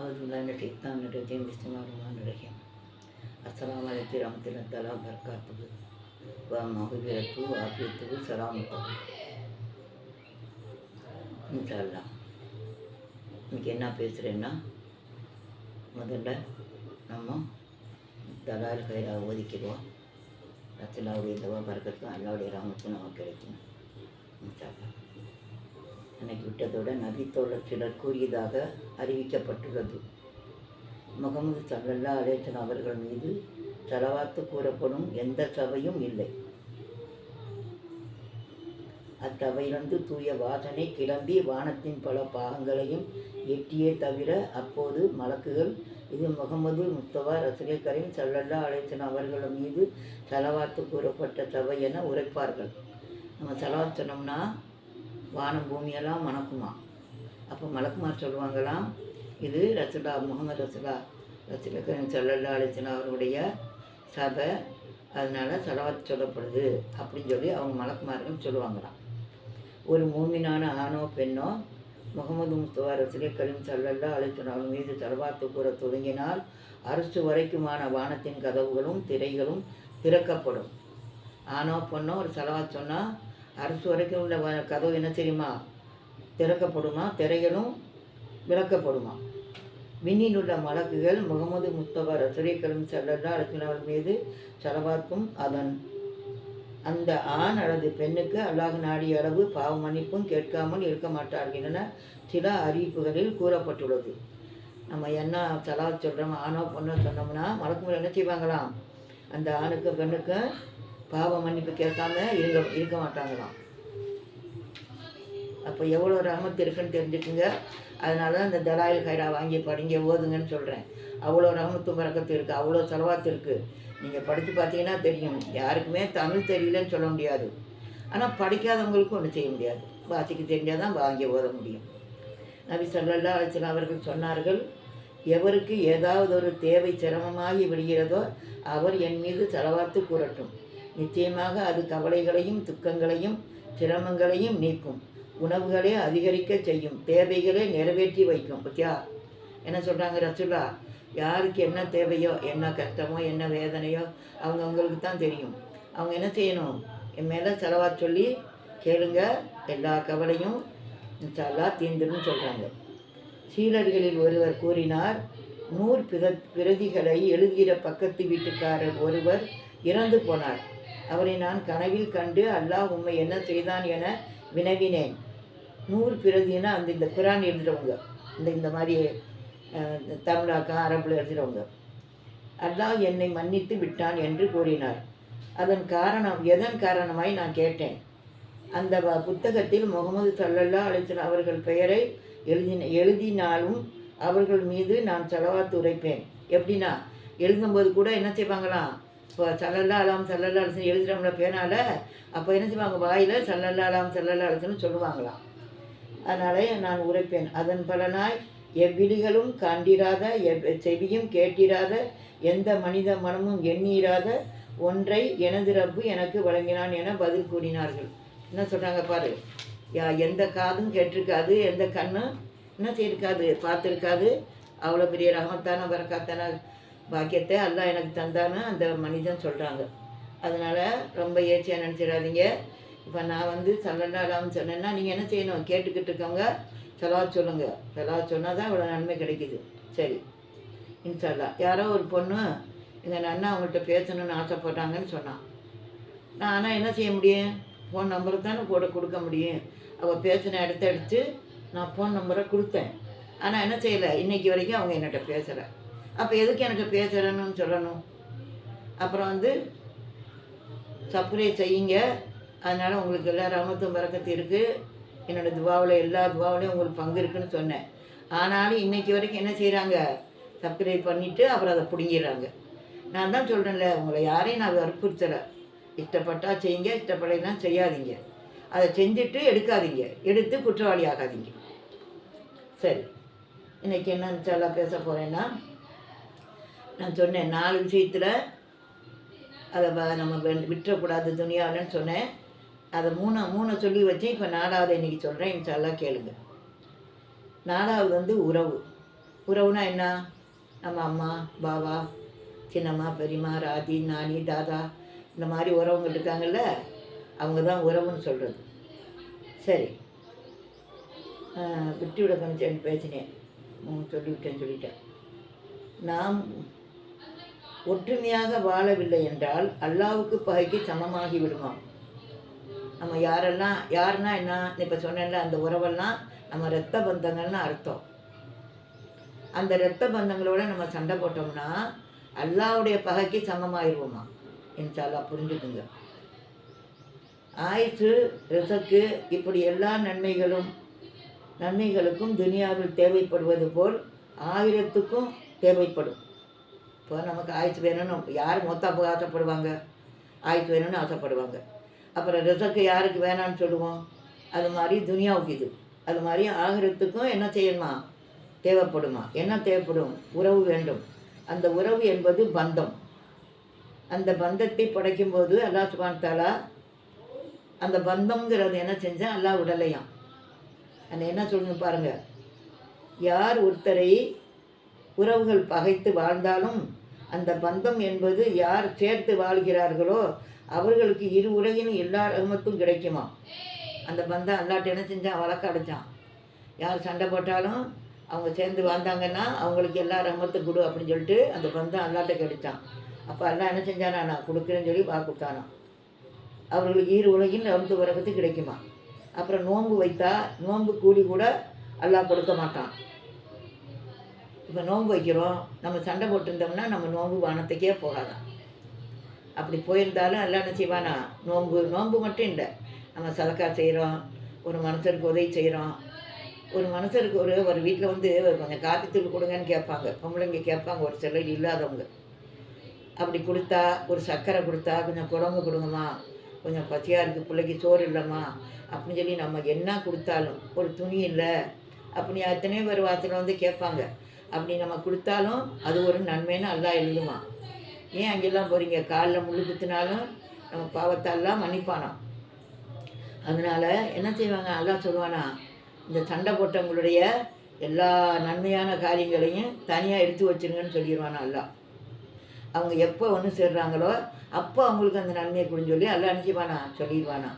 அவுதுல்லான ஷைத்தான் ரஜீம் விஸ்வநாருமான் ரஹீம் அஸ்லாம் அலைக்கு ரமத்துலத்தலா பர்காத்துகு வா மகுதிரத்து ஆபியத்துகு சலாமத்துகு இன்ஷால்லா இன்றைக்கி என்ன பேசுகிறேன்னா முதல்ல நம்ம தலால் கைரா ஒதுக்கிடுவோம் ரத்திலாவுடைய தவா பறக்கிறதுக்கும் அல்லாவுடைய ராமத்தும் நமக்கு கிடைக்கும் இன்ஷால்லா அன்னைக்கு விட்டதோட நபித்தோழர் சிலர் கூறியதாக அறிவிக்கப்பட்டுள்ளது. முகமது சல்லல்லா அலேசன் அவர்கள் மீது செலவாத்து கூறப்படும் எந்த சபையும் இல்லை. அத்தவையிலிருந்து தூய வாசனை கிளம்பி வானத்தின் பல பாகங்களையும் எட்டியே தவிர அப்போது மலக்குகள் இது முகமது முஸ்தபா ரசூலே கரீம் சல்லல்லா அலேசன் அவர்கள் மீது செலவாத்து கூறப்பட்ட சபை என உரைப்பார்கள். நம்ம செலவாத்து சொன்னோம்னா வானம் பூமியெல்லாம் மணக்குமா? அப்போ மலக்குமார் சொல்லுவாங்களாம் இது ரசுலா முகமது ரசுலா ரசுலா சொல்லல்லா சல்லல்லா அவருடைய சபை அதனால் செலவாத்து சொல்லப்படுது அப்படின்னு சொல்லி அவங்க மலக்குமார்கள் சொல்லுவாங்களாம். ஒரு மூமினான ஆணோ பெண்ணோ முகமது முஸ்துவா ரசூலே சல்லல்லா அழைத்தனால் மீது செலவாத்து கூற தொடங்கினால் அரசு வரைக்குமான வானத்தின் கதவுகளும் திரைகளும் திறக்கப்படும். ஆனோ பொண்ணோ ஒரு செலவாத்து சொன்னால் அரசு வரைக்கும் உள்ள வ- கதவு என்ன தெரியுமா? திறக்கப்படுமா? திரைகளும் விளக்கப்படுமா? விண்ணில் உள்ள மலக்குகள் முகமது முஸ்தபா ரசூலிகளும் செல்லல்லா அலுவலர்கள் மீது செலவாக்கும் அதன் அந்த ஆண் அல்லது பெண்ணுக்கு அல்லாஹ் நாடிய அளவு பாவ மன்னிப்பும் கேட்காமல் இருக்க மாட்டார்கள் என சில அறிவிப்புகளில் கூறப்பட்டுள்ளது. நம்ம என்ன செலவு சொல்கிறோம் ஆணோ பொண்ணோ சொன்னோம்னா மலக்குமுறை என்ன செய்வாங்களாம்? அந்த ஆணுக்கு பெண்ணுக்கு பாவ மன்னிப்பு கேட்காம இருக்க இருக்க மாட்டாங்களாம். அப்போ எவ்வளோ ரகமத்து இருக்குன்னு தெரிஞ்சுக்குங்க. அதனால தான் இந்த தலாயில் கைரா வாங்கி படிங்க ஓதுங்கன்னு சொல்கிறேன் அவ்வளோ ரகமத்து பறக்கத்து இருக்குது அவ்வளோ செலவாத்து இருக்குது நீங்கள் படித்து பார்த்தீங்கன்னா தெரியும். யாருக்குமே தமிழ் தெரியலன்னு சொல்ல முடியாது. ஆனால் படிக்காதவங்களுக்கும் ஒன்றும் செய்ய முடியாது. வாசிக்க தெரிஞ்சால் தான் வாங்கி ஓத முடியும். நபி ஸல்லல்லாஹு அலைஹி அவர்கள் சொன்னார்கள் எவருக்கு ஏதாவது ஒரு தேவை சிரமமாகி விடுகிறதோ அவர் என் மீது செலவாத்து கூறட்டும். நிச்சயமாக அது கவலைகளையும் துக்கங்களையும் சிரமங்களையும் நீக்கும். உணவுகளை அதிகரிக்க செய்யும். தேவைகளை நிறைவேற்றி வைக்கும். பத்தியா? என்ன சொல்கிறாங்க ரசுல்லா யாருக்கு என்ன தேவையோ என்ன கஷ்டமோ என்ன வேதனையோ அவங்க அவங்களுக்கு தான் தெரியும். அவங்க என்ன செய்யணும்? என் மேலே செலவா சொல்லி கேளுங்க. எல்லா கவலையும் நல்லா தீந்துடும் சொல்கிறாங்க சீலர்களில் ஒருவர் கூறினார் நூறு பிர பிரதிகளை எழுதுகிற பக்கத்து வீட்டுக்காரர் ஒருவர் இறந்து போனார். அவரை நான் கனவில் கண்டு அல்லாஹ் உம்மை என்ன செய்தான் என வினவினேன். நூறு பிரதினா அந்த இந்த குரான் எழுதுகிறவங்க இந்த இந்த மாதிரி அஹ், தமிழாக்கா அரபில் எழுதுகிறவங்க அல்லாஹ் என்னை மன்னித்து விட்டான் என்று கூறினார். அதன் காரணம் எதன் காரணமாய் நான் கேட்டேன். அந்த புத்தகத்தில் முகமது சல்லல்லா அலிஸ்லாம் அவர்கள் பெயரை எழுதின எழுதினாலும் அவர்கள் மீது நான் செலவாத்து உரைப்பேன். எப்படின்னா எழுதும்போது கூட என்ன செய்வாங்களாம்? இப்போ சல்லல்லா அலாம் சல்லல்லா அலசன் எழுதுகிறவங்கள பேனால அப்போ என்ன செய்வாங்க? வாயில் சல்லல்லா அலாம் சல்லல்லா அலிசன் சொல்லுவாங்களாம். அதனாலே நான் உரைப்பேன். அதன் பலனாய் எவ்விழிகளும் காண்டிராத எவ் செவியும் கேட்டிராத எந்த மனித மனமும் எண்ணீராத ஒன்றை எனது ரப்பு எனக்கு வழங்கினான் என பதில் கூறினார்கள். என்ன சொல்கிறாங்க பாரு? யா எந்த காதும் கேட்டிருக்காது எந்த கண்ணும் என்ன செய்யிருக்காது பார்த்துருக்காது. அவ்வளோ பெரிய ரகமத்தான வரக்காத்தான பாக்கியத்தை எல்லாம் எனக்கு தந்தான்னு அந்த மனிதன் சொல்கிறாங்க அதனால் ரொம்ப ஏற்றியாக நினச்சிடாதீங்க. இப்போ நான் வந்து சல்லல்லாலாம் சொன்னேன்னா நீங்கள் என்ன செய்யணும்? கேட்டுக்கிட்டு இருக்கவங்க செலவா சொல்லுங்கள் செலவா சொன்னால் தான் இவ்வளோ நன்மை கிடைக்குது. சரி. இன்ஷால்லா யாரோ ஒரு பொண்ணு எங்கள் அண்ணா அவங்கள்ட்ட பேசணும்னு ஆசைப்பட்டாங்கன்னு சொன்னான் நான் ஆனால் என்ன செய்ய முடியும்? ஃபோன் நம்பரை தானே போட கொடுக்க முடியும். அவள் பேசின இடத்த அடித்து நான் ஃபோன் நம்பரை கொடுத்தேன். ஆனால் என்ன செய்யலை? இன்றைக்கி வரைக்கும் அவங்க என்னட்ட பேசலை. அப்போ எதுக்கு எனக்கு பேசுகிறேன்னு சொல்லணும்? அப்புறம் வந்து சப்ஸ்கிரைப் செய்யுங்க. அதனால் உங்களுக்கு எல்லா ரமத்தும் பறக்கத்து இருக்குது என்னோடய துவாவில் எல்லா துவாவிலையும் உங்களுக்கு பங்கு இருக்குன்னு சொன்னேன். ஆனாலும் இன்றைக்கி வரைக்கும் என்ன செய்கிறாங்க சப்ஸ்கிரைப் பண்ணிவிட்டு அப்புறம் அதை பிடுங்கிடுறாங்க. நான் தான் சொல்கிறேன்ல உங்களை யாரையும் நான் வற்புறுத்தலை. இஷ்டப்பட்டால் செய்யுங்க இஷ்டப்படையெல்லாம் செய்யாதீங்க. அதை செஞ்சுட்டு எடுக்காதீங்க. எடுத்து குற்றவாளி ஆகாதீங்க. சரி. இன்றைக்கி என்ன இன்ஷால்லா பேச போகிறேன்னா நான் சொன்னேன் நாலு விஷயத்தில் அதை வ- நம்ம விட்டுறக்கூடாது துணியாலன்னு சொன்னேன். அதை மூணு மூணை சொல்லி வச்சு இப்போ நாலாவது இன்றைக்கி சொல்கிறேன் இன்ஷால்லாம் கேளுங்க. நாலாவது வந்து உறவு. உறவுனா என்ன? நம்ம அம்மா பாபா சின்னம்மா பெரியம்மா ராதி நானி தாதா இந்த மாதிரி உறவுங்க இருக்காங்கல்ல அவங்க தான் உறவுன்னு சொல்கிறது சரி. விட்டு விட கொஞ்சம் பேசினேன். ம், சொல்லிவிட்டேன் சொல்லிட்டேன் நாம் ஒற்றுமையாக வாழவில்லை என்றால் அல்லாவுக்கு பகைக்கு சமமாகி விடுமாம் நம்ம யாரெல்லாம் யாருன்னா என்ன இப்போ சொன்னேன்ல அந்த உறவெல்லாம் நம்ம இரத்த பந்தங்கள்னு அர்த்தம். அந்த இரத்த பந்தங்களோட நம்ம சண்டை போட்டோம்னா அல்லாவுடைய பகைக்கு சமமாயிருவோமா? இன்ஷால்லா புரிஞ்சுக்குங்க. ஆயுசு ரிசக்கு இப்படி எல்லா நன்மைகளும் நன்மைகளுக்கும் துனியாவில் தேவைப்படுவது போல் ஆயிரத்துக்கும் தேவைப்படும். இப்போ நமக்கு ஆயுசு வேணும்னு யார் மொத்த அப்போ ஆசைப்படுவாங்க? ஆயுசு வேணும்னு ஆசைப்படுவாங்க. அப்புறம் ரிசக்கு யாருக்கு வேணான்னு சொல்லுவோம்? அது மாதிரி துனியாவுக்கு இது. அது மாதிரி ஆகிறதுக்கும் என்ன செய்யணுமா? தேவைப்படுமா? என்ன தேவைப்படும்? உறவு வேண்டும். அந்த உறவு என்பது பந்தம். அந்த பந்தத்தை படைக்கும்போது அல்லாஹ் சுபான் தாலா அந்த பந்தம்ங்கிறது என்ன செஞ்சால் அல்லாஹ் உடலையாம். அந்த என்ன சொல்லுங்க பாருங்கள் யார் ஒருத்தரை உறவுகள் பகைத்து வாழ்ந்தாலும் அந்த பந்தம் என்பது யார் சேர்த்து வாழ்கிறார்களோ அவர்களுக்கு இரு உலகின் எல்லா ரகமத்தும் கிடைக்குமா? அந்த பந்தம் அல்லாட்ட என்ன செஞ்சான்? வழக்க அடைச்சான். யார் சண்டை போட்டாலும் அவங்க சேர்ந்து வாழ்ந்தாங்கன்னா அவங்களுக்கு எல்லா ரகமத்தும் கொடு அப்படின்னு சொல்லிட்டு அந்த பந்தம் அல்லாட்ட கிடைச்சான். அப்போ எல்லாம் என்ன செஞ்சானா? நான் கொடுக்குறேன்னு சொல்லி வா கொடுத்தானாம். அவர்களுக்கு ஈர் உலகின் ரவுந்து உலகத்து கிடைக்குமா? அப்புறம் நோன்பு வைத்தா நோன்பு கூடி கூட அல்லாஹ் கொடுக்க மாட்டான். இப்போ நோன்பு வைக்கிறோம் நம்ம சண்டை போட்டிருந்தோம்னா நம்ம நோன்பு வானத்துக்கே போகாதான் அப்படி போயிருந்தாலும் எல்லாம் என்ன செய்வானா? நோன்பு நோன்பு மட்டும் இல்லை. நம்ம சதக்கா செய்கிறோம் ஒரு மனுஷருக்கு உதவி செய்கிறோம் ஒரு மனுஷருக்கு ஒரு ஒரு வீட்டில் வந்து கொஞ்சம் காப்பி தூள் கொடுங்கன்னு கேட்பாங்க. பொம்பளைங்க கேட்பாங்க ஒரு சிலர் இல்லாதவங்க. அப்படி கொடுத்தா ஒரு சர்க்கரை கொடுத்தா கொஞ்சம் குழம்பு கொடுங்கம்மா. கொஞ்சம் பசியாக இருக்குது பிள்ளைக்கு சோறு இல்லைம்மா. அப்படின்னு சொல்லி நம்ம என்ன கொடுத்தாலும் ஒரு துணி இல்லை. அப்படி எத்தனையோ பேர் வாசலில் வந்து கேட்பாங்க. அப்படி நம்ம கொடுத்தாலும் அது ஒரு நன்மைன்னு அல்லா எழுதுமா ஏன் அங்கெல்லாம் போகிறீங்க காலில் முள்ளு குத்தினாலும் நம்ம பாவத்தாலாம் மன்னிப்பானாம். அதனால என்ன செய்வாங்க? அல்லா சொல்லுவானா இந்த சண்டை போட்டவங்களுடைய எல்லா நன்மையான காரியங்களையும் தனியாக எடுத்து வச்சிருங்கன்னு சொல்லிடுவானா அல்லா அவங்க எப்போ ஒன்று சேர்றாங்களோ அப்போ அவங்களுக்கு அந்த நன்மையை கொடுன்னு சொல்லி எல்லாம் நினச்சிப்பானா சொல்லிடுவானா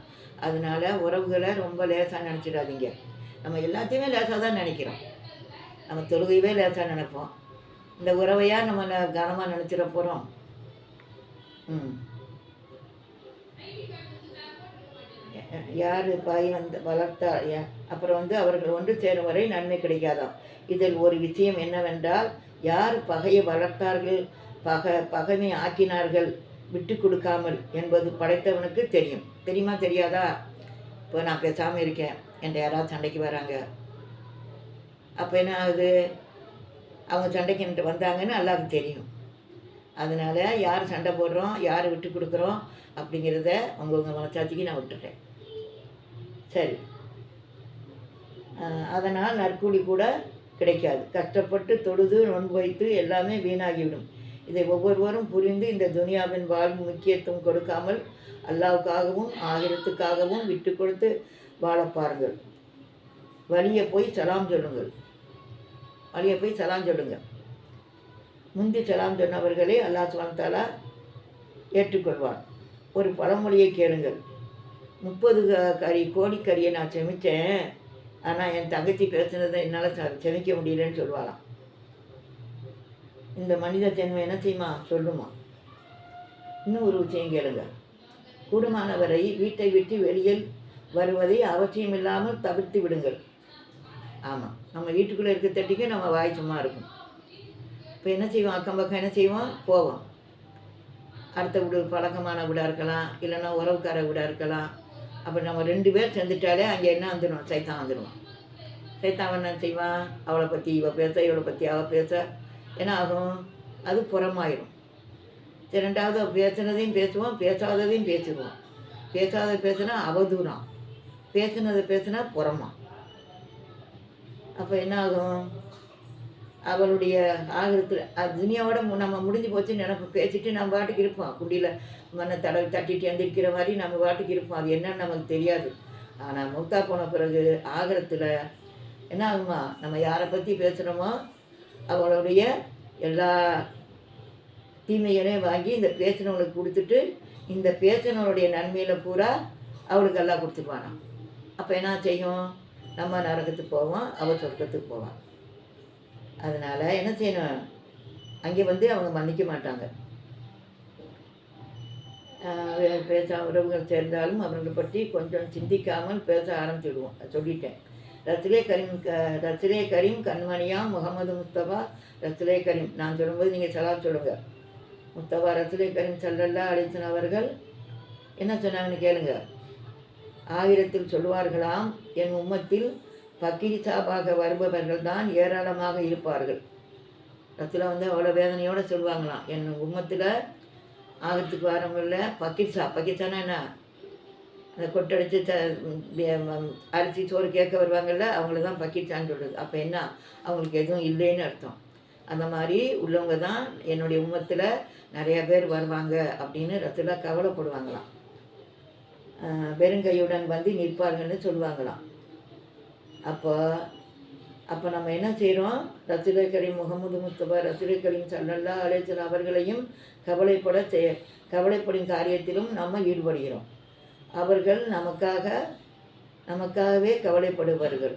அதனால உறவுகளை ரொம்ப லேசாக நினச்சிடாதீங்க. நம்ம எல்லாத்தையுமே லேசாக தான் நினைக்கிறோம். நம்ம தொழுகையவே லேசாக நினைப்போம். இந்த உறவையாக நம்ம கனமாக நினச்சிட போகிறோம் ம். யார் பாய் வந்து வளர்த்தா யா- அப்புறம் வந்து அவர்கள் ஒன்று சேரும் வரை நன்மை கிடைக்காதாம். இதில் ஒரு விஷயம் என்னவென்றால் யார் பகையை வளர்த்தார்கள் பகை பகைமை ஆக்கினார்கள் விட்டு கொடுக்காமல் என்பது படைத்தவனுக்கு தெரியும். தெரியுமா தெரியாதா? இப்போ நான் பேசாமல் இருக்கேன். என்கிட்ட யாராவது சண்டைக்கு வராங்க. அப்போ என்ன ஆகுது? அவங்க சண்டைக்கு வந்தாங்கன்னு எல்லாருக்கும் தெரியும். அதனால் யார் சண்டை போடுறோம் யார் விட்டு கொடுக்குறோம் அப்படிங்கிறத அவங்கவுங்க மனசாட்சிக்கு நான் விட்டுட்டேன் சரி. அதனால் நற்கூலி கூட கிடைக்காது. கஷ்டப்பட்டு தொழுது நொன்பு வைத்து எல்லாமே வீணாகிவிடும். இதை ஒவ்வொருவரும் புரிந்து இந்த துனியாவின் வாழ்வு முக்கியத்துவம் கொடுக்காமல் அல்லாவுக்காகவும் ஆகிரத்துக்காகவும் விட்டு கொடுத்து வாழப் பாருங்கள். வழியை போய் சலாம் சொல்லுங்கள். வழியை போய் சலாம் சொல்லுங்க. முந்தி சலாம் சொன்னவர்களே அல்லாஹ் சுப்ஹானஹு ஏற்றுக்கொள்வார். ஒரு பழமொழியை கேளுங்கள். முப்பது கறி கோழிக்கறியை நான் செமித்தேன் ஆனால் என் தங்கச்சி பேசுனதை என்னால் ச செமிக்க முடியலன்னு சொல்லுவாளாம். இந்த மனித தன்மை என்ன செய்யுமா? சொல்லுமா. இன்னும் ஒரு விஷயம் கேளுங்க. கூடுமானவரை வீட்டை விட்டு வெளியில் வருவதை அவசியமில்லாமல் தவிர்த்து விடுங்கள். ஆமாம் நம்ம வீட்டுக்குள்ளே இருக்க தட்டிக்கு நம்ம வாய் சும்மா இருக்கும். இப்போ என்ன செய்வோம் அக்கம் பக்கம் என்ன செய்வோம் போவோம் அடுத்த வீடு பழக்கமான வீடாக இருக்கலாம் இல்லைன்னா உறவுக்கார வீடாக இருக்கலாம். அப்போ நம்ம ரெண்டு பேர் சேர்ந்துட்டாலே அங்கே என்ன வந்துடும் சைத்தான் வந்துடுவோம் சைத்தான் என்ன செய்வான்? அவளை பற்றி இவ பேச இவளை பற்றி அவள் பேச. என்ன ஆகும்? அது புறமாயிடும் சரி, ரெண்டாவது பேசுனதையும் பேசுவோம் பேசாததையும் பேசுவோம் பேசாத பேசுனா அவதூறம் பேசுனதை பேசுனா புறமா அப்போ என்ன ஆகும் அவளுடைய ஆகிறதுல அது துனியாவோட மு- நம்ம முடிஞ்சு போச்சு நினப்பு பேசிட்டு நம்ம பாட்டுக்கு இருப்போம். குண்டியில் மண்ணை தடவி தட்டிட்டு எந்திரிக்கிற மாதிரி நம்ம பாட்டுக்கு இருப்போம். அது என்னன்னு நமக்கு தெரியாது. ஆனால் மூத்தா போன பிறகு ஆகிறத்துல என்ன ஆகுமா நம்ம யாரை பற்றி பேசுகிறோமோ அவளுடைய எல்லா தீமைகளையும் வாங்கி இந்த பேசுனவங்களுக்கு கொடுத்துட்டு இந்த பேசினவனுடைய நன்மையில் பூரா அவளுக்கு எல்லாம் கொடுத்துருவானா அப்போ என்ன செய்யும்? நம்ம நரகத்துக்கு போவோம் அவள் சொர்க்கத்துக்கு போவான் அதனால் என்ன செய்யணும்? அங்கே வந்து அவங்க மன்னிக்க மாட்டாங்க. பேச உறவுகள் சேர்ந்தாலும் அவர்களை பற்றி கொஞ்சம் சிந்திக்காமல் பேச ஆரம்பிச்சிடுவோம். சொல்லிட்டேன். ரத்திலே கரீம் க ரத்திலே கரீம் கண்மணியா முகமது முஸ்தபா ரத்திலே கரீம். நான் சொல்லும்போது நீங்கள் சலா சொல்லுங்க. முஸ்தபா ரத்திலே கரீம் சல்லல்லா அலிசன் அவர்கள் என்ன சொன்னாங்கன்னு கேளுங்க. ஆயிரத்தில் சொல்வார்களாம் என் உம்மத்தில் பக்கீர் சாபாக வருபவர்கள் தான் ஏராளமாக இருப்பார்கள். ரத்தில் வந்து அவ்வளோ வேதனையோடு சொல்லுவாங்களாம் என் உம்மத்தில் ஆகிறதுக்கு வரவங்களில் பக்கீர்சா பக்கீர்சானா என்ன? அந்த கொட்டடிச்சு த அரிசி சோறு கேட்க வருவாங்கல்ல அவங்கள தான் பக்கீர்சான்னு சொல்கிறது அப்போ என்ன? அவங்களுக்கு எதுவும் இல்லைன்னு அர்த்தம். அந்த மாதிரி உள்ளவங்க தான் என்னுடைய உம்மத்தில் நிறைய பேர் வருவாங்க அப்படின்னு ரத்துல கவலைப்படுவாங்களாம். வெறுங்கையுடன் வந்து நிற்பார்கள்னு சொல்லுவாங்களாம். அப்போ அப்போ நம்ம என்ன செய்கிறோம் ரசுலை கரீம் முகமது முஸ்தபா ரசுலை கரீம் சல்லல்லா அலேசல் அவர்களையும் கவலைப்பட செய் கவலைப்படும் காரியத்திலும் நம்ம ஈடுபடுகிறோம். அவர்கள் நமக்காக நமக்காகவே கவலைப்படுவார்கள்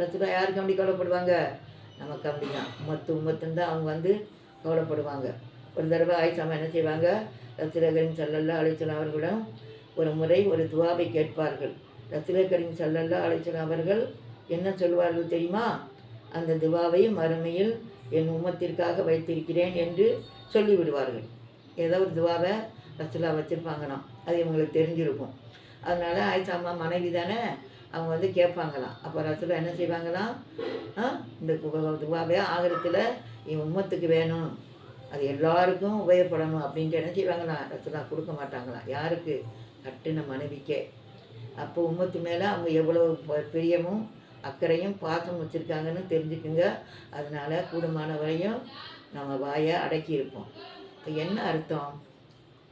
ரசுலா யாருக்கு அப்படி கவலைப்படுவாங்க? நமக்கு அப்படிதான். உமத்து உமத்துன்னு தான் அவங்க வந்து கவலைப்படுவாங்க. ஒரு தடவை ஆயிஷாமா என்ன செய்வாங்க? ரசுலை சல்லல்லா அலேசல் அவர்களிடம் ஒரு முறை ஒரு துவாவை கேட்பார்கள். ரசுலை கரீம் சல்லல்லா அலேசன் அவர்கள் என்ன சொல்வார்கள் தெரியுமா? அந்த துவாவை மறுமையில் என் உம்மத்திற்காக வைத்திருக்கிறேன் என்று சொல்லிவிடுவார்கள். ஏதோ ஒரு துவாவை ரசுலா வச்சுருப்பாங்களாம். அது இவங்களுக்கு தெரிஞ்சிருக்கும். அதனால் ஆயிஷா அம்மா மனைவி தானே அவங்க வந்து கேட்பாங்களாம். அப்போ ரசுலா என்ன செய்வாங்களாம்? இந்த துவாவே துவாவை என் உம்மத்துக்கு வேணும். அது எல்லாருக்கும் உபயோகப்படணும் அப்படின்ட்டு என்ன செய்வாங்களாம்? ரசுலா கொடுக்க மாட்டாங்களாம். யாருக்கு? கட்டுன மனைவிக்கே. அப்போ உம்மத்து மேலே அவங்க எவ்வளோ ப- பிரியமும் அக்கறையும் பாசம் வச்சுருக்காங்கன்னு தெரிஞ்சுக்குங்க. அதனால் கூடுமான வரையும் நம்ம வாயை அடக்கி இருப்போம். இப்போ என்ன அர்த்தம்?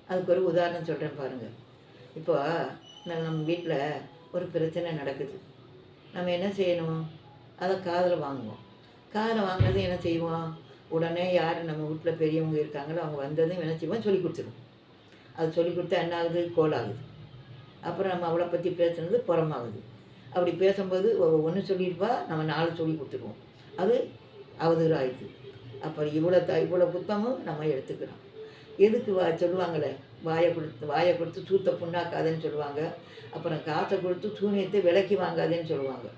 அதுக்கு ஒரு உதாரணம் சொல்கிறேன் பாருங்கள் இப்போ நம்ம வீட்டில் ஒரு பிரச்சனை நடக்குது. நம்ம என்ன செய்யணும்? அதை காதில் வாங்குவோம். காதில் வாங்கினது என்ன செய்வோம்? உடனே யார் நம்ம வீட்டில் பெரியவங்க இருக்காங்களோ அவங்க வந்ததும் என்ன செய்வோம்? சொல்லி கொடுத்துருவோம். அது சொல்லி கொடுத்தா என்ன ஆகுது கோலாகுது. அப்புறம் நம்ம அவளை பற்றி பேசுனது புறமாகுது. அப்படி பேசும்போது ஒன்று சொல்லியிருப்பா நம்ம நாலு சொல்லி கொடுத்துருவோம். அது அவதூறு ஆயிடுது அப்புறம் இவ்வளோ த இவ்வளோ புத்தமும் நம்ம எடுத்துக்கிறோம். எதுக்கு வா சொல்லுவாங்களே வாயை கொடுத்து வாயை கொடுத்து சூத்த புண்ணாக்காதேன்னு சொல்லுவாங்க. அப்புறம் காசை கொடுத்து சூனியத்தை விலைக்கு வாங்காதேன்னு சொல்லுவாங்க.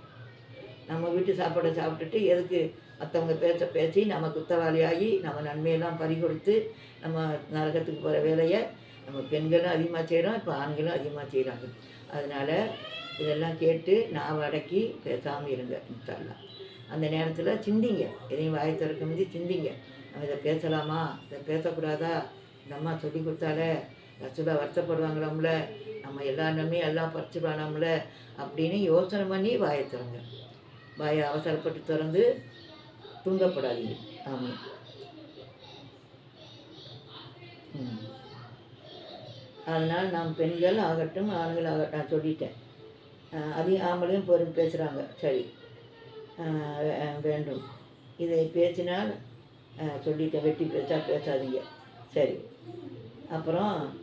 நம்ம வீட்டு சாப்பாடை சாப்பிட்டுட்டு எதுக்கு மற்றவங்க பேச பேசி நம்ம குத்தவாளியாகி நம்ம நன்மையெல்லாம் பறி கொடுத்து நம்ம நரகத்துக்கு போகிற வேலையை நம்ம பெண்களும் அதிகமாக செய்கிறோம் இப்போ ஆண்களும் அதிகமாக செய்கிறாங்க அதனால் இதெல்லாம் கேட்டு நான் அடக்கி பேசாமல் இருங்க இன்ஷால்லா அந்த நேரத்தில் சிந்திங்க. எதையும் வாய் திறக்க முடிஞ்சு சிந்திங்க. நம்ம இதை பேசலாமா? இதை பேசக்கூடாதா? இந்த அம்மா சொல்லி கொடுத்தாலே ரசுலா வருத்தப்படுவாங்களாம்ல? நம்ம எல்லா நன்மையும் எல்லாம் பறிச்சுடுவானாம்ல அப்படின்னு யோசனை பண்ணி வாயை திறங்க. வாயை அவசரப்பட்டு திறந்து தூங்கப்படாதீங்க. ஆமாம் ம். அதனால் நாம் பெண்கள் ஆகட்டும் ஆண்கள் ஆகட்டும் நான் சொல்லிட்டேன். அதையும் ஆம்பளையும் பொறு பேசுகிறாங்க சரி. வேண்டும். இதை பேசினால் சொல்லிட்டேன். வெட்டி பேச்சா பேசாதீங்க. சரி. அப்புறம்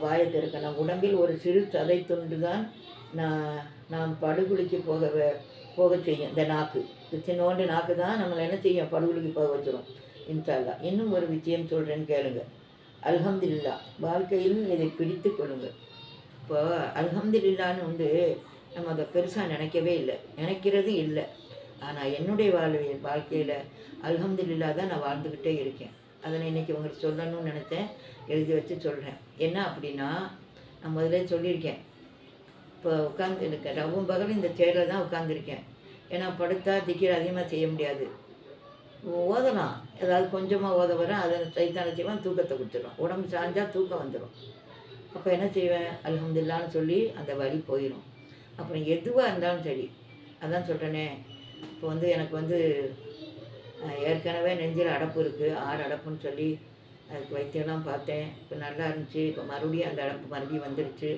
வாயை திறக்கணும் உடம்பில் ஒரு சிறு சதை துண்டு தான் நான் நாம் படுகொலிக்கு போக வே- போக செய்யும். இந்த நாக்கு. சின்னோண்டு நாக்கு தான் நம்மளை என்ன செய்யும்? படுகொலிக்கு போக வச்சிடும் இன்ஷால்லா இன்னும் ஒரு விஷயம் சொல்கிறேன்னு கேளுங்கள் அல்ஹம்துல்லா வாழ்க்கையில் இதை பிடித்து கொள்ளுங்கள். இப்போ அல்ஹம்துல்லான்னு வந்து நம்ம அதை பெருசாக நினைக்கவே இல்லை. நினைக்கிறதும் இல்லை. ஆனால் என்னுடைய வாழ்வியல் வாழ்க்கையில் அல்ஹம்துல்லா தான் நான் வாழ்ந்துக்கிட்டே இருக்கேன். அதை நான் இன்னைக்கு உங்களுக்கு சொல்லணும்னு நினச்சேன் எழுதி வச்சு சொல்கிறேன் என்ன அப்படின்னா நான் முதல்ல சொல்லியிருக்கேன். இப்போ உட்காந்து இருக்கேன் ரவும் பகலும் இந்த சேரில் தான் உட்காந்துருக்கேன் ஏன்னா படுத்தா திக்கிற அதிகமாக செய்ய முடியாது. ஓதலாம். ஏதாவது கொஞ்சமாக ஓத வரேன் அதை சைத்தான செய்வேன் தூக்கத்தை கொடுத்துடும் உடம்பு சாஞ்சால் தூக்கம் வந்துடும் அப்போ என்ன செய்வேன்? அலமதுல்லான்னு சொல்லி அந்த வழி போயிடும் அப்புறம் எதுவாக இருந்தாலும் சரி அதான் சொல்கிறேனே இப்போ வந்து எனக்கு வந்து ஏற்கனவே நெஞ்சில் அடப்பு இருக்குது ஆறு அடப்புன்னு சொல்லி அதுக்கு வைத்தியம்லாம் பார்த்தேன். இப்போ நல்லா இருந்துச்சு. இப்போ மறுபடியும் அந்த அடப்பு மறுபடியும் வந்துடுச்சு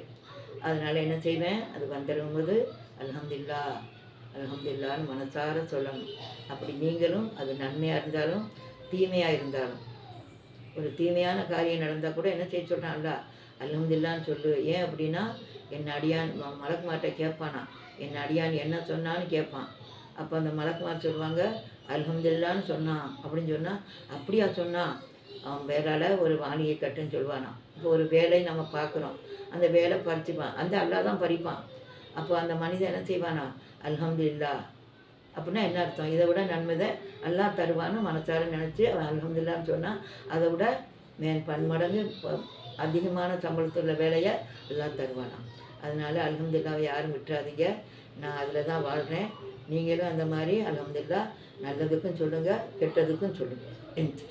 அதனால் என்ன செய்வேன்? அது வந்துடும்போது அலமதுல்லா அலமதுல்லான்னு மனசார சொல்லணும். அப்படி நீங்களும் அது நன்மையாக இருந்தாலும் தீமையாக இருந்தாலும் ஒரு தீமையான காரியம் நடந்தால் கூட என்ன செய்ய சொல்கிறான்ல அலமதுல்லான்னு சொல்லு. ஏன் அப்படின்னா என் அடியான் மலக்குமார்கிட்ட மலக்குமார்ட்ட கேட்பானா? என் அடியான் என்ன சொன்னான்னு கேட்பான். அப்போ அந்த மலக்குமார் சொல்லுவாங்க அலமதுல்லான்னு சொன்னான் அப்படின்னு சொன்னால் அப்படியா சொன்னான் அவன் வேறால ஒரு வாணியை கட்டுன்னு சொல்லுவானா இப்போ ஒரு வேலை நம்ம பார்க்குறோம். அந்த வேலை பறிச்சுப்பான். அந்த அல்லாஹ் தான் பறிப்பான். அப்போ அந்த மனிதன் என்ன செய்வானா? அல்ஹம்துலில்லா அப்படின்னா என்ன அர்த்தம்? இதை விட நன்மைதை அல்லாஹ் தருவான்னு மனசார நினச்சி அவன் அல்ஹம்துலில்லான்னு சொன்னால் அதை விட மேன் பன்மடங்கு அதிகமான சம்பளத்துள்ள வேலையை எல்லாம் தருவானாம் அதனால் அலமதுல்லாவை யாரும் விட்டுறாதீங்க. நான் அதில் தான் வாழ்கிறேன் நீங்களும் அந்த மாதிரி அலமதுல்லா நல்லதுக்கும் சொல்லுங்கள் கெட்டதுக்கும் சொல்லுங்கள்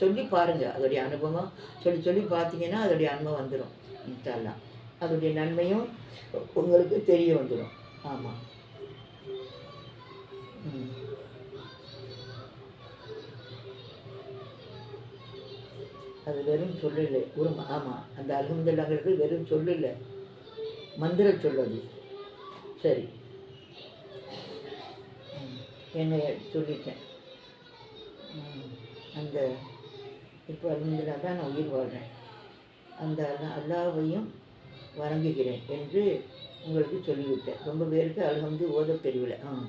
சொல்லி பாருங்கள் அதோடைய அனுபவம். சொல்லி சொல்லி பார்த்தீங்கன்னா அதோடைய அனுபவம் வந்துடும் இன்ஷால்லா அதோடைய நன்மையும் உங்களுக்கு தெரிய வந்துடும். ஆமாம் ம். அது வெறும் சொல்லலை. இல்லை ஒரு ஆமாம் அந்த அல்ஹம்துலில்லாங்கிறது வெறும் சொல்லலை. மந்திர சொல்லது சரி. ம், என்ன சொல்லிட்டேன். ம், அந்த இப்போ அல்ஹம்துலில்லா தான் நான் உயிர் வாழ்கிறேன் அந்த அல்லாவையும் வணங்குகிறேன் என்று உங்களுக்கு சொல்லிவிட்டேன். ரொம்ப பேருக்கு அல்ஹம்து ஓத தெரியல. ஆ.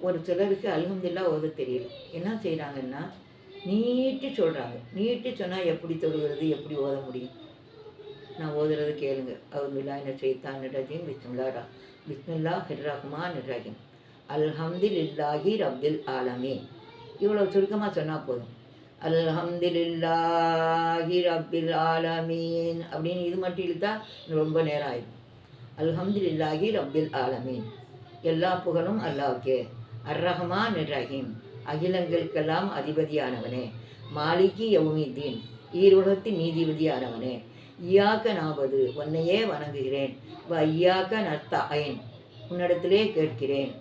ஒரு சிலருக்கு அல்ஹம்துலில்லா ஓத தெரியல. என்ன செய்கிறாங்கன்னா நீட்டி சொல்கிறாங்க நீட்டி சொன்னால் எப்படி தொழுகிறது எப்படி ஓத முடியும்? நான் ஓதுறது கேளுங்க. அவுதுல்லா என்ன செய்தான் ரஜீம். பிஸ்மில்லா பிஸ்மில்லா ஹிர்ரஹ்மான் அல்ஹம்தில் அல்ஹம்துலில்லாஹி ரப்பில் ஆலமே இவ்வளோ சுருக்கமாக சொன்னால் போதும். அல்ஹம்துலில்லாஹி ரப்பில் ஆலமீன். அப்படின்னு இது மட்டும் இழுத்தா ரொம்ப நேரம் ஆயிடும். அல்ஹம்துலில்லாஹி ரப்பில் ஆலமீன். எல்லா புகழும் அல்லாஹ்க்கே அர் ரஹ்மான் ரஹீம். அகிலங்களுக்கெல்லாம் அதிபதியானவனே. மாலிகி யவுமித்தீன் ஈருலகத்தின் நீதிபதியானவனே. ஐயாக்க நாவது உன்னையே வணங்குகிறேன். வ ஐயாக்க நர்த்தாயன் உன்னிடத்திலே கேட்கிறேன்.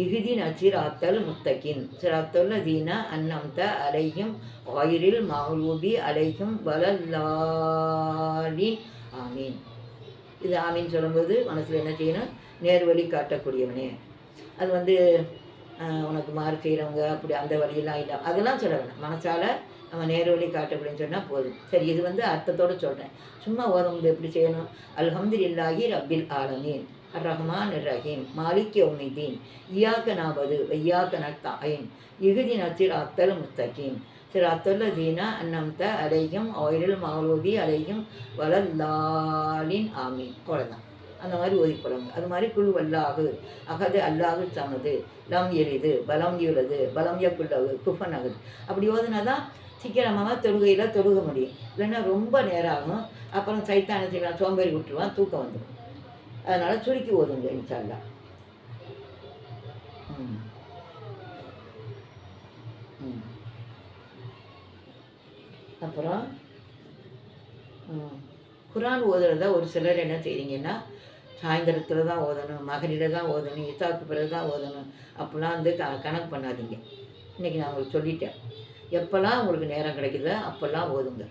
இகுதின் நச்சிராத்தல் முத்தகின். சிராத்தல் தீன அன்னம்த அலையும் ஆயிரில் மகளூபி அலையும் வலல்லாலின். ஆமீன். இது ஆமீன் சொல்லும்போது மனசில் என்ன செய்யணும்? நேர்வழி காட்டக்கூடியவனே. அது வந்து உனக்கு மாறு செய்கிறவங்க அப்படி அந்த வழியெல்லாம் இல்லை. அதெல்லாம் சொல்ல வேணாம். மனசால் நம்ம நேர்வழி காட்டக்கூடியன்னு சொன்னால் போதும். சரி இது வந்து அர்த்தத்தோடு சொல்கிறேன் சும்மா ஓதும் எப்படி செய்யணும்? அல்ஹம்துலில்லாஹி ரப்பில் ஆலமீன். ரஹ்மான் ரஹீம் மாலிக் யௌமிதீன் இயாக்க நாபது வையாக்க நத்தாயின் இகுதி நச்சிர் அத்தல் முத்தகீம் சில அத்தல்ல தீனா அன்னம்த அலையும் ஆயிரல் மாலோதி அலையும் வளல்லாலின் ஆமீன். கொலதான் அந்த மாதிரி ஓதிப்படணும் அது மாதிரி குழு வல்லாகு அகது அல்லாஹு சமது லம் எரிது பலம் யுலது பலம் யக்குள்ளகு குஃபன் அகுது. அப்படி ஓதுனாதான் சீக்கிரமாக தொழுகையில் தொழுக முடியும். இல்லைன்னா ரொம்ப நேரம் ஆகும். அப்புறம் சைத்தான செய்வான் சோம்பேறி விட்டுருவான் தூக்கம் வந்துடும் அதனால் சுருக்கி ஓதுங்க இன்ஷால்லா ம். ம். அப்புறம் ம், குரான் ஓதுறதா ஒரு சிலர் என்ன செய்றீங்கன்னா சாயந்தரத்தில் தான் ஓதணும் மகனில் தான் ஓதணும் இசாக்கு பிறகு தான் ஓதணும் அப்படிலாம் வந்து க கணக்கு பண்ணாதீங்க. இன்றைக்கி நான் உங்களுக்கு சொல்லிட்டேன். எப்போல்லாம் உங்களுக்கு நேரம் கிடைக்குதோ அப்போல்லாம் ஓதுங்க.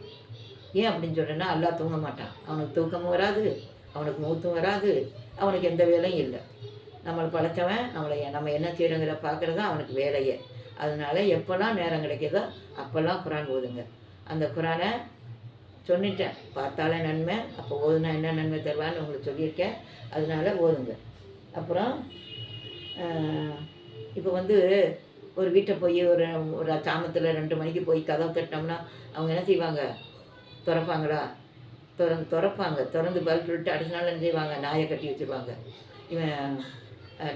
ஏன் அப்படின்னு சொன்னேன்னா அல்லா தூங்க மாட்டான். அவனுக்கு தூக்கமும் வராது. அவனுக்கு மூத்தும் வராது. அவனுக்கு எந்த வேலையும் இல்லை. நம்மளை படைச்சவன் நம்மளை நம்ம என்ன செய்யறோங்கிற பார்க்குறது அவனுக்கு வேலையே. அதனால எப்போல்லாம் நேரம் கிடைக்கிதோ அப்போல்லாம் குரான் ஓதுங்க. அந்த குரானை சொல்லிட்டேன் பார்த்தாலே நன்மை. அப்போ ஓதுனா என்ன நன்மை தருவான்னு உங்களுக்கு சொல்லியிருக்கேன். அதனால ஓதுங்க. அப்புறம் இப்போ வந்து ஒரு வீட்டை போய் ஒரு ஒரு சாமத்தில் ரெண்டு மணிக்கு போய் கதவு தட்டினோம்னா அவங்க என்ன செய்வாங்க? திறப்பாங்களா? திறந்து திறப்பாங்க. திறந்து பல்ப் விட்டு அடுத்த நாள் என்ன செய்வாங்க நாயை கட்டி வச்சுருவாங்க. இவன்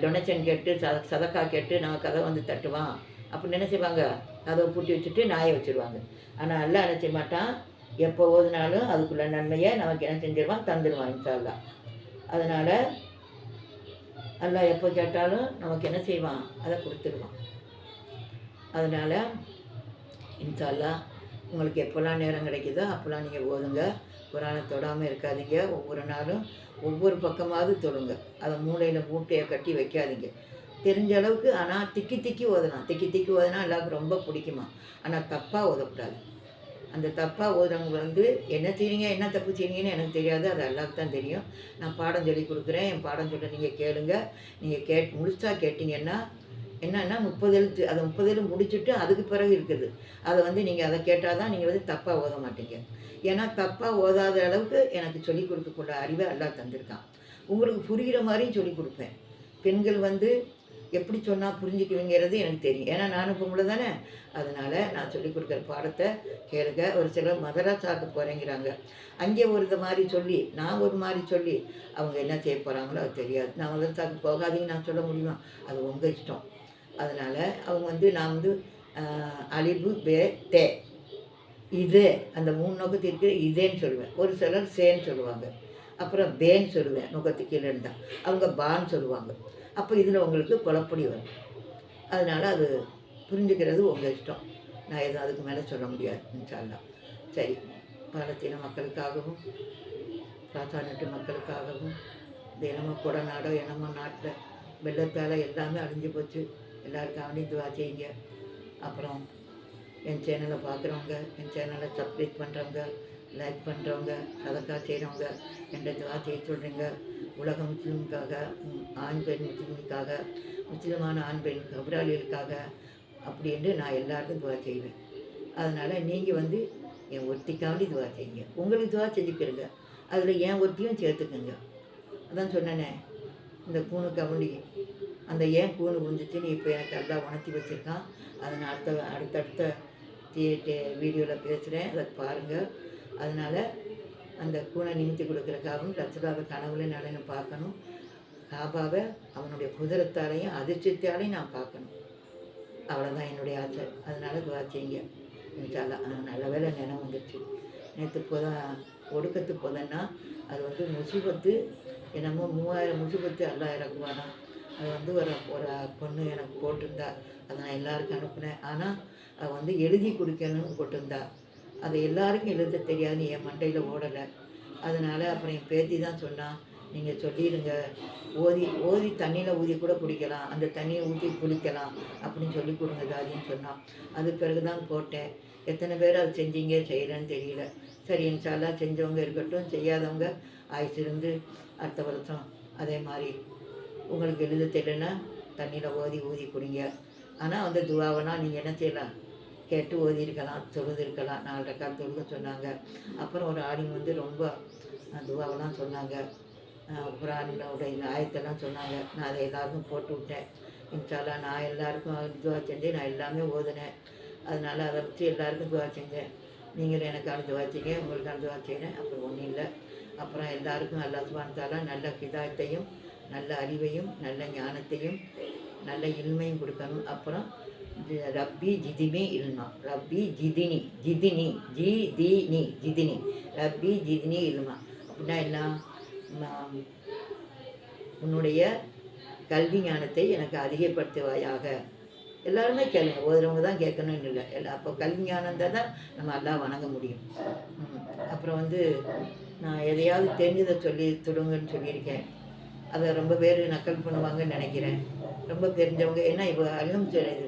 டொனேஷன் கேட்டு சத சதக்கா கேட்டு நம்ம கதை வந்து தட்டுவான். அப்படின்னு என்ன செய்வாங்க? கதவை பூட்டி வச்சுட்டு நாயை வச்சுருவாங்க. ஆனால் எல்லாம் என்ன செய்ய மாட்டான்? எப்போ ஓதுனாலும் அதுக்குள்ள நன்மையை நமக்கு என்ன செஞ்சிருவான் தந்துடுவான் இன்ஷால்லா அதனால் எல்லாம் எப்போ கேட்டாலும் நமக்கு என்ன செய்வான்? அதை கொடுத்துருவான். அதனால் இன்ஷால்லா உங்களுக்கு எப்போல்லாம் நேரம் கிடைக்குதோ அப்போல்லாம் நீங்கள் ஓதுங்க. குரானை தொடாமல் இருக்காதீங்க. ஒவ்வொரு நாளும் ஒவ்வொரு பக்கமாவது தொடுங்க. அதை மூளையில் மூட்டையை கட்டி வைக்காதீங்க. தெரிஞ்ச அளவுக்கு ஆனால் திக்கி திக்கி ஓதலாம். திக்கி திக்கி ஓதுனா எல்லாருக்கும் ரொம்ப பிடிக்குமா? ஆனால் தப்பாக ஓதக்கூடாது. அந்த தப்பாக ஓதுறவங்க வந்து என்ன செய்றீங்க என்ன தப்பு செய்றீங்கன்னு எனக்கு தெரியாது. அது எல்லாருக்கும் தான் தெரியும். நான் பாடம் சொல்லி கொடுக்குறேன். என் பாடம் சொல்ல நீங்கள் கேளுங்க. நீங்கள் கேட் முழுசாக கேட்டிங்கன்னா என்னன்னா முப்பது எழுத்து அதை முப்பது எழுத்து முடிச்சுட்டு அதுக்கு பிறகு இருக்குது. அதை வந்து நீங்கள் அதை கேட்டால் தான் நீங்கள் வந்து தப்பாக ஓத மாட்டீங்க. ஏன்னா தப்பாக ஓதாத அளவுக்கு எனக்கு சொல்லிக் கொடுக்கக்கூடிய அறிவை எல்லாம் தந்திருக்கான். உங்களுக்கு புரிகிற மாதிரியும் சொல்லிக் கொடுப்பேன். பெண்கள் வந்து எப்படி சொன்னால் புரிஞ்சுக்குவீங்கிறது எனக்கு தெரியும். ஏன்னா நானும் பொம்பளை தானே. அதனால் நான் சொல்லிக் கொடுக்குற பாடத்தை கேளுங்க. ஒரு சிலர் மதராசாக்கு போகிறேங்கிறாங்க அங்கே ஒரு மாதிரி சொல்லி நான் ஒரு மாதிரி சொல்லி அவங்க என்ன செய்ய போகிறாங்களோ அது தெரியாது. நான் மதரசாக்கு போகாதீங்கன்னு நான் சொல்ல முடியுமா? அது உங்கள் இஷ்டம். அதனால் அவங்க வந்து நான் வந்து அழிவு பே தே. இதே அந்த மூணு நோக்கத்து இருக்கிற இதேன்னு சொல்லுவேன். ஒரு சிலர் சேன்னு சொல்லுவாங்க. அப்புறம் பேன்னு சொல்லுவேன் நோக்கத்துக்கு கீழே இருந்தால் அவங்க பான்னு சொல்லுவாங்க. அப்போ இதில் உங்களுக்கு குழப்படி வரும். அதனால் அது புரிஞ்சுக்கிறது உங்கள் இஷ்டம். நான் எதுவும் அதுக்கு மேலே சொல்ல முடியாது இன்ஷால்லா. சரி. பாலத்தீன மக்களுக்காகவும் ராசாநட்டு மக்களுக்காகவும் தினமும் கொடநாடோ என்னமோ நாட்டில் வெள்ளத்தால் எல்லாமே அழிஞ்சு போச்சு. எல்லாருக்காகவும் துவா செய்யுங்க அப்புறம் என் சேனலை பார்க்குறவங்க என் சேனலை சப்ஸ்கிரைப் பண்ணுறவங்க லைக் பண்ணுறவங்க சதக்கா செய்கிறவங்க என்ற துவா செய்ய சொல்கிறீங்க உலக முஸ்லீமுக்காக ஆண் பெண் முஸ்லீமுக்காக முஸ்லீமான ஆண் பெண் கபராளிகளுக்காக அப்படின்னு நான் எல்லாருக்கும் துவா செய்வேன். அதனால் நீங்கள் வந்து என் ஒருத்திக்காண்டி துவா செய்யுங்க. உங்களுக்கு துவா செஞ்சுக்கிறங்க அதில் என் ஒருத்தியும் சேர்த்துக்குங்க. அதான் சொன்னேனே இந்த கூணு கவுண்டி அந்த ஏன் கூணு விழுந்துச்சுன்னு இப்போ எனக்கு நல்லா உணர்த்தி வச்சுருக்கான் அதை நான் அடுத்த அடுத்தடுத்த வீடியோவில் பேசுகிறேன் அதை பாருங்கள் அதனால் அந்த கூனை நிமித்தி கொடுக்குறக்காகவும் ரசதாவை கனவுல நடன பார்க்கணும். காபாவை அவனுடைய குதிரத்தாலையும் அதிர்ஷ்டத்தாலையும் நான் பார்க்கணும். அவ்வளோதான் என்னுடைய ஆசை. அதனால் துவா செய்யுங்க நல்ல வேலை நினைவு வந்துடுச்சு நேற்று புதன் ஒடுக்கத்து புதன்னா அது வந்து முசிபத்து என்னமோ மூவாயிரம் முசிபத்து எல்லாம் இறக்குவானா அது வந்து ஒரு ஒரு பொண்ணு எனக்கு போட்டிருந்தா. அதை நான் எல்லாருக்கும் அனுப்புனேன். ஆனால் அதை வந்து எழுதி கொடுக்கணும்னு போட்டிருந்தா. அதை எல்லாருக்கும் எழுத தெரியாதுன்னு என் மண்டையில் ஓடலை. அதனால் அப்புறம் என் பேத்தி தான் சொன்னான் நீங்கள் சொல்லிடுங்க ஓதி ஓதி தண்ணியில் ஊதி கூட குடிக்கலாம். அந்த தண்ணியை ஊற்றி குளிக்கலாம். அப்படின்னு சொல்லி கொடுங்க தாதின்னு சொன்னான் அது பிறகு தான் போட்டேன். எத்தனை பேர் அதை செஞ்சீங்க? செய்யலன்னு தெரியல. சரி இன்ஷால்லாம் செஞ்சவங்க இருக்கட்டும். செய்யாதவங்க ஆயிடுச்சிருந்து அடுத்த வருஷம் அதே மாதிரி உங்களுக்கு எழுத தெரியலன்னா தண்ணியில் ஓதி ஊதி குடிங்க. ஆனால் வந்து துவாவனா நீங்கள் என்ன செய்யலாம்? கேட்டு ஓதி இருக்கலாம் தொழுது இருக்கலாம் நாலு ரெக்கா தொழுக சொன்னாங்க. அப்புறம் ஒரு ஆடிங் வந்து ரொம்ப துவாவெல்லாம் சொன்னாங்க. குரானோடைய ஆயத்தெல்லாம் சொன்னாங்க. நான் அதை எல்லாருக்கும் போட்டு விட்டேன். இன்ஷால்லா நான் எல்லாருக்கும் துவா செஞ்சு நான் எல்லாமே ஓதுனேன். அதனால் அதை வச்சு எல்லாருக்கும் துவா செஞ்சேன். நீங்களும் எனக்கான துவா செய்யுங்க. உங்களுக்கான துவா செய்யணும் அப்புறம் ஒன்றும் இல்லை. அப்புறம் எல்லாருக்கும் எல்லாத்துக்கும் சுபான்தாலா நல்ல ஹிதாயத்தையும் நல்ல அறிவையும் நல்ல ஞானத்தையும் நல்ல இன்மையும் கொடுக்கணும். அப்புறம் ரப்பி ஜிதிமி இல்மா. ரப்பி ஜிதினி ஜிதினி ஜி தி நி ஜிதினி. ரப்பி ஜிதினி இல்மா. அப்படின்னா எல்லாம் உன்னுடைய கல்வி ஞானத்தை எனக்கு அதிகப்படுத்துவாயாக. எல்லாருமே கேளுங்க. ஓதுறவங்க தான் கேட்கணும்னு இல்லை. எல்லா அப்போ கல்வி ஞானம் தான் நம்ம எல்லாம் வணங்க முடியும். அப்புறம் வந்து நான் எதையாவது தெரிஞ்சதை சொல்லி தொடுங்கன்னு சொல்லியிருக்கேன். அதை ரொம்ப பேர் நக்கல் பண்ணுவாங்கன்னு நினைக்கிறேன். ரொம்ப தெரிஞ்சவங்க என்ன இப்போ அல்லம் சொல்லுது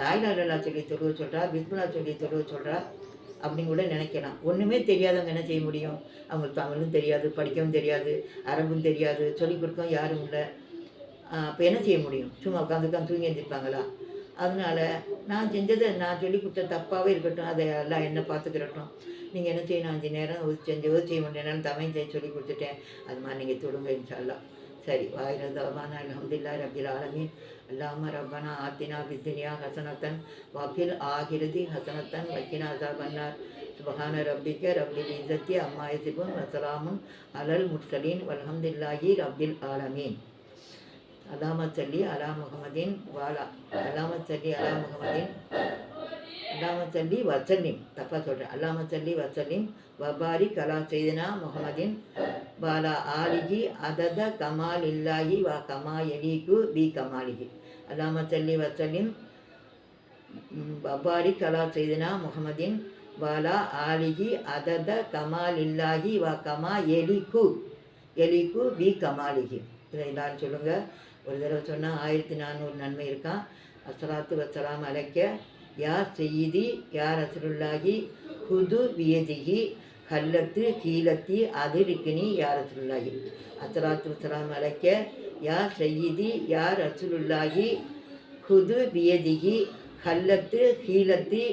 லாயிலா சொல்லி தொழுவ சொல்கிறா பிஸ்மலா சொல்லி தொழுவ சொல்கிறா அப்படின்னு கூட நினைக்கலாம். ஒன்றுமே தெரியாதவங்க என்ன செய்ய முடியும்? அவங்களுக்கு தமிழும் தெரியாது படிக்கவும் தெரியாது அரபும் தெரியாது சொல்லிக் கொடுக்கவும் யாரும் இல்லை. அப்போ என்ன செய்ய முடியும்? சும்மா உட்காந்துக்கான் தூங்கி எழுந்திருப்பாங்களா? அதனால் நான் செஞ்சதை நான் சொல்லி கொடுத்த தப்பாகவே இருக்கட்டும் அதை எல்லாம் என்ன பார்த்துக்கிறட்டும். நீங்கள் என்ன செய்யணும்? அஞ்சு நேரம் ஒரு செஞ்சு செய்ய முடியும் நேரம் தமிழ் செய்ய சொல்லி கொடுத்துட்டேன். அது மாதிரி நீங்கள் தொடுங்க இன்ஷால்லாம் சரி. வாயிரதாபான அலமதுல்லா ரபில் ஆலமின். அல்லாம ரப்பனா ஆத்தினா பித்தினியா ஹசனத்தன் வபில் ஆகிருதி ஹசனத்தன் வக்கினா அசாபன்னார் சுபஹான ரப்பிக்க ரப்பில் இசத்தி அம்மா யசிபுன் வசலாமுன் அலல் முர்சலீன். வல்ஹம்துல்லாஹி ரப்பில் ஆலமீன். அலாமத் சல்லி அலா முகமதின் வாலா. அலாமத் சல்லி அலா முகமதின் அல்லாமத் சல்லி வசல்லிம் தப்பாக சொல்கிறேன் அல்லாமத் சல்லி வசல்லிம் வபாரி கலா செய்தனா முகமதின் பாலா ஆலிஜி அதத கமால் இல்லாஹி வா கமா எலிகு பி கமாலிஜி அல்லாமத் சல்லி வசல்லிம் வபாரி கலா செய்தனா முகமதின் பாலா ஆலிஜி அதத கமால் இல்லாஹி வா கமா எலிகு எலிகு பி கமாலிஜி இதை எல்லாரும் சொல்லுங்கள் ஒரு தடவை சொன்னால் ஆயிரத்தி நானூறு நன்மை இருக்கான் அசலாத்து வசலாம் அழைக்க யார் செய்தி? யார் ரசூலுல்லாஹி ஹுது வியதிகி கல்லத்து கீழத்தி அதிருக்கினி யார் ரசூலுல்லாஹி அசராத்து சலாம் அழைக்க யார் செய்தி? யார் ரசூலுல்லாஹி ஹுது பியதிகி கல்லத்து கீழத்தி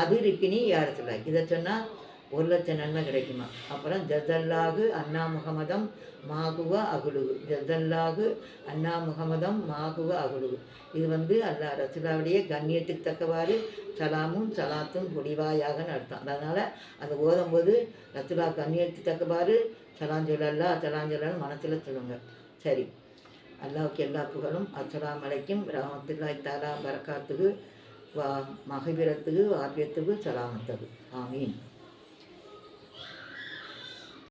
அதிருக்கினி யார் சொல்ல இதை சொன்னால் ஒரு லட்சம் நன்மை கிடைக்குமா? அப்புறம் ஜதல்லாகு அண்ணா முகமதம் மாகுவ அகுலுகு. ஜதல்லாகு அண்ணா முகமதம் மாகுவ அகுலுகு. இது வந்து அல்லா ரசுலாவுடைய கண்ணியத்துக்கு தக்கவாறு சலாமும் சலாத்தும் பொடிவாயாகன்னு அர்த்தம் அதனால் அந்த ஓதும்போது ரசுலா கண்ணியத்துக்கு தக்கவாறு சலாஞ்சொல்லா சலாஞ்சொல்லான்னு மனசில் சொல்லுங்க. சரி. அல்லாவுக்கு எல்லா புகழும். அஸ்ஸலாமு அலைக்கும். ரஹமத்துல்லாஹி தாலா பரக்காத்துக்கு வா மகபிரத்துக்கு ஆபியத்துக்கு சலாமத்துக்கு ஆமீன்.